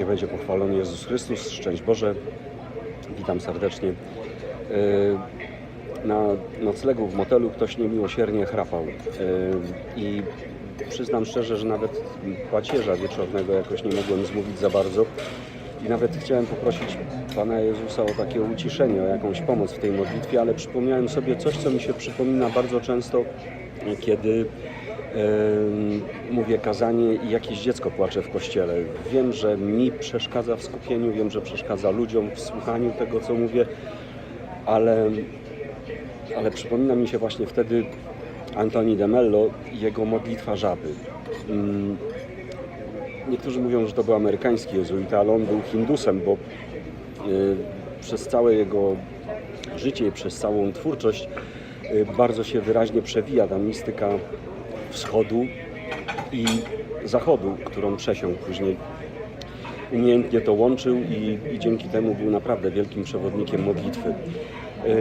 Niech będzie pochwalony Jezus Chrystus, szczęść Boże. Witam serdecznie. Yy, Na noclegu w motelu ktoś niemiłosiernie chrapał. Yy, I przyznam szczerze, że nawet pacierza wieczornego jakoś nie mogłem zmówić za bardzo. I nawet chciałem poprosić Pana Jezusa o takie uciszenie, o jakąś pomoc w tej modlitwie, ale przypomniałem sobie coś, co mi się przypomina bardzo często, kiedy mówię kazanie i jakieś dziecko płacze w kościele. Wiem, że mi przeszkadza w skupieniu, wiem, że przeszkadza ludziom w słuchaniu tego, co mówię, ale, ale przypomina mi się właśnie wtedy Antoni de Mello i jego modlitwa żaby. Niektórzy mówią, że to był amerykański jezuita, ale on był Hindusem, bo y, przez całe jego życie i przez całą twórczość y, bardzo się wyraźnie przewija ta mistyka wschodu i zachodu, którą przesiąkł później. Umiejętnie to łączył i, i dzięki temu był naprawdę wielkim przewodnikiem modlitwy. Yy,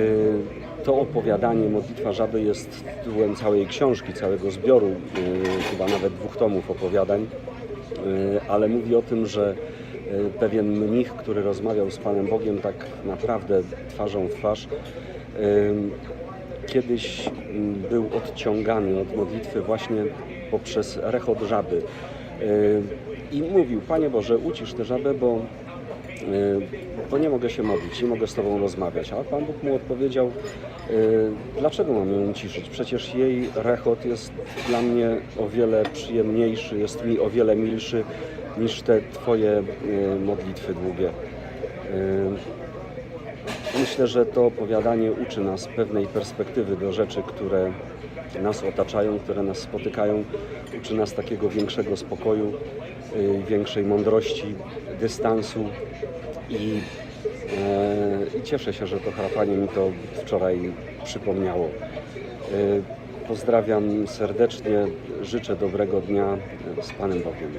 To opowiadanie, modlitwa żaby jest tytułem całej książki, całego zbioru, yy, chyba nawet dwóch tomów opowiadań, Yy, ale mówi o tym, że pewien mnich, który rozmawiał z Panem Bogiem tak naprawdę twarzą w twarz, kiedyś mm, był odciągany od modlitwy właśnie poprzez rechot żaby. Yy, I mówił, Panie Boże, ucisz tę żabę, bo, yy, bo nie mogę się modlić, nie mogę z Tobą rozmawiać. A Pan Bóg mu odpowiedział, yy, dlaczego mam ją uciszyć? Przecież jej rechot jest dla mnie o wiele przyjemniejszy, jest mi o wiele milszy niż te Twoje modlitwy długie. Myślę, że to opowiadanie uczy nas pewnej perspektywy do rzeczy, które nas otaczają, które nas spotykają. Uczy nas takiego większego spokoju, y, większej mądrości, dystansu i, e, i cieszę się, że to chrapanie mi to wczoraj przypomniało. Y, Pozdrawiam serdecznie, życzę dobrego dnia z Panem Bogiem.